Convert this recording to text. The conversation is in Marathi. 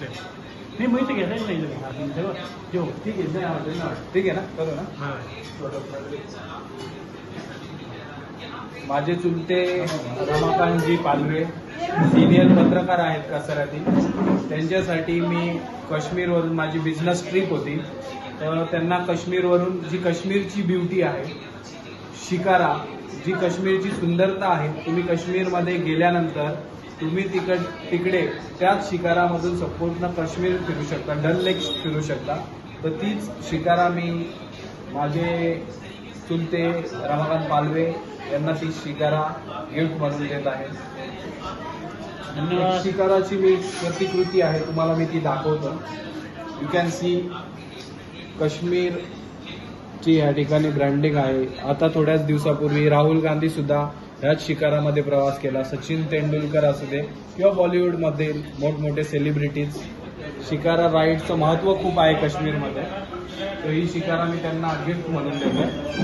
नाही माहिती घेताच नाही. ठीक आहे ठीक आहे ना करू ना माझे चुलते रमाकांतजी पालवे सिनियर पत्रकार आहेत कसरातील त्यांच्यासाठी मी काश्मीरवरून माझी बिझनेस ट्रिप होती. तर त्यांना काश्मीरवरून जी काश्मीरची ब्युटी आहे शिकारा जी काश्मीरची सुंदरता आहे तुम्ही काश्मीरमध्ये गेल्यानंतर तुम्ही तिकड तिकडे त्याच शिकारामधून संपूर्ण काश्मीर फिरू शकता डल लेक फिरू शकता. तर तीच शिकारा मी माझे चुलते रमाकांत पालवे यांना ती शिकारा गिफ्ट म्हणून देत आहे. धन्यवाद. शिकाराची मी प्रतिकृती आहे तुम्हाला मी ती दाखवतो. यू कॅन सी काश्मीर ची या ठिकाणी ब्रँडिंग आहे. आता थोड्याच दिवसापूर्वी राहुल गांधी सुद्धा ह्याच शिकारामध्ये प्रवास केला. सचिन तेंडुलकर असू दे किंवा बॉलिवूडमधील मोठमोठे सेलिब्रिटीज शिकारा राईडचं महत्त्व खूप आहे काश्मीरमध्ये. तर ही शिकारा मी त्यांना गिफ्ट म्हणून देतो